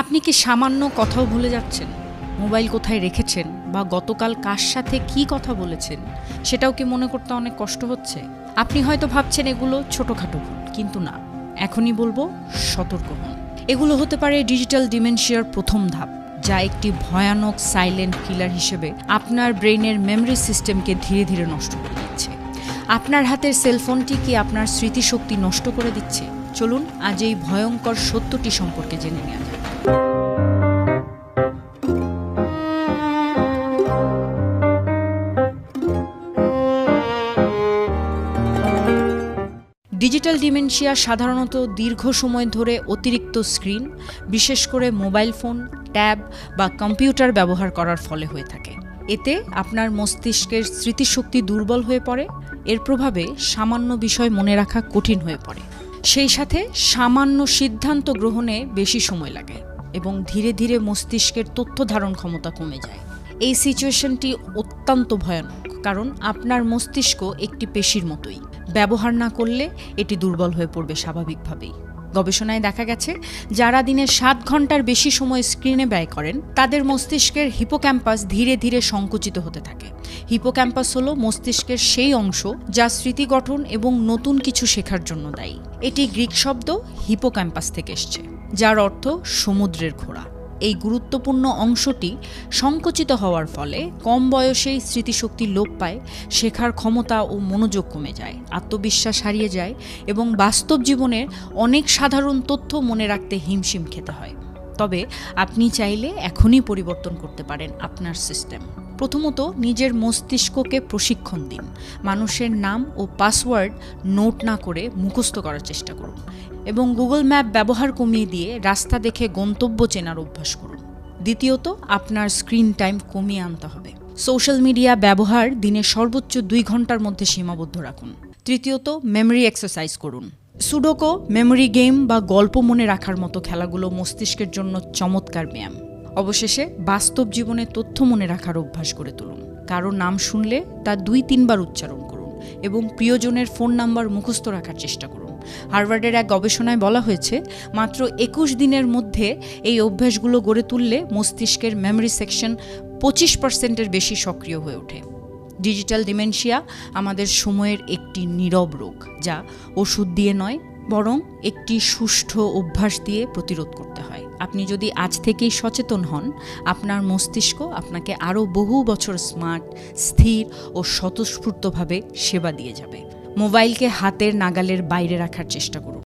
আপনি কি সামান্য কথাও ভুলে যাচ্ছেন? মোবাইল কোথায় রেখেছেন বা গতকাল কার সাথে কি কথা বলেছেন? সেটাও কি মনে করতে অনেক কষ্ট হচ্ছে? আপনি হয়তো ভাবছেন এগুলো ছোটোখাটো ভুল কিন্তু না। এখনই বলব, সতর্ক হন। এগুলো হতে পারে ডিজিটাল ডিমেনশিয়ার প্রথম ধাপ, যা একটি ভয়ানক সাইলেন্ট কিলার হিসেবে আপনার ব্রেইনের মেমরি সিস্টেমকে ধীরে ধীরে নষ্ট করে দিচ্ছে। আপনার হাতের সেলফোনটি কি আপনার স্মৃতিশক্তি নষ্ট করে দিচ্ছে? চলুন আজ এই ভয়ঙ্কর সত্যটি সম্পর্কে জেনে নেওয়া যাক। ডিজিটাল ডিমেনশিয়া সাধারণত দীর্ঘ সময় ধরে অতিরিক্ত স্ক্রিন বিশেষ করে মোবাইল ফোন ট্যাব বা কম্পিউটার ব্যবহার করার ফলে হয়ে থাকে। এতে আপনার মস্তিষ্কের স্মৃতিশক্তি দুর্বল হয়ে পড়ে, এর প্রভাবে সামান্য বিষয় মনে রাখা কঠিন হয়ে পড়ে। সেই সাথে সামান্য সিদ্ধান্ত গ্রহণে বেশি সময় লাগে। এবং ধীরে ধীরে মস্তিষ্কের তথ্য ধারণ ক্ষমতা কমে যায়। এই সিচুয়েশনটি অত্যন্ত ভয়ানক, কারণ আপনার মস্তিষ্ক একটি পেশির মতোই। ব্যবহার না করলে এটি দুর্বল হয়ে পড়বে স্বাভাবিকভাবেই। গবেষণায় দেখা গেছে, যারা দিনে সাত ঘণ্টার বেশি সময় স্ক্রিনে ব্যয় করেন, তাদের মস্তিষ্কের হিপোক্যাম্পাস ধীরে ধীরে সংকুচিত হতে থাকে। হিপোক্যাম্পাস হলো মস্তিষ্কের সেই অংশ যা স্মৃতি গঠন এবং নতুন কিছু শেখার জন্য দায়ী। এটি গ্রিক শব্দ হিপোক্যাম্পাস থেকে এসছে, যার অর্থ সমুদ্রের ঘোড়া। এই গুরুত্বপূর্ণ অংশটি সংকুচিত হওয়ার ফলে কম বয়সেই স্মৃতিশক্তি লোপ পায়, শেখার ক্ষমতা ও মনোযোগ কমে যায়, আত্মবিশ্বাস হারিয়ে যায় এবং বাস্তব জীবনের অনেক সাধারণ তথ্য মনে রাখতে হিমশিম খেতে হয়। তবে আপনি চাইলে এখনই পরিবর্তন করতে পারেন আপনার সিস্টেম। প্রথমত নিজের মস্তিষ্ককে প্রশিক্ষণ দিন। মানুষের নাম ও পাসওয়ার্ড নোট না করে মুখস্থ করার চেষ্টা করুন এবং গুগল ম্যাপ ব্যবহার কমিয়ে দিয়ে রাস্তা দেখে গন্তব্য চেনার অভ্যাস করুন। দ্বিতীয়ত, আপনার স্ক্রিন টাইম কমিয়ে আনতে হবে। সোশ্যাল মিডিয়া ব্যবহার দিনে সর্বোচ্চ দুই ঘণ্টার মধ্যে সীমাবদ্ধ রাখুন। তৃতীয়ত মেমরি এক্সারসাইজ করুন। সুডোকো মেমরি গেম বা গল্প মনে রাখার মতো খেলাগুলো মস্তিষ্কের জন্য চমৎকার ব্যায়াম। অবশেষে বাস্তব জীবনে তথ্য মনে রাখার অভ্যাস করে তুলুন। কারও নাম শুনলে তা দুই তিনবার উচ্চারণ করুন এবং প্রিয়জনের ফোন নাম্বার মুখস্থ রাখার চেষ্টা করুন। হার্ভার্ডের এক গবেষণায় বলা হয়েছে, মাত্র একুশ দিনের মধ্যে এই অভ্যাসগুলো গড়ে তুললে মস্তিষ্কের মেমরি সেকশন পঁচিশ পার্সেন্টের বেশি সক্রিয় হয়ে ওঠে। ডিজিটাল ডিমেনশিয়া আমাদের সময়ের একটি নীরব রোগ, যা ওষুধ দিয়ে নয়, বরং একটি সুষ্ঠু অভ্যাস দিয়ে প্রতিরোধ করতে হয়। আপনি যদি আজ থেকেই সচেতন হন, আপনার মস্তিষ্ক আপনাকে আরও বহু বছর স্মার্ট, স্থির ও স্বতঃস্ফূর্তভাবে সেবা দিয়ে যাবে। মোবাইলকে হাতের নাগালের বাইরে রাখার চেষ্টা করুন।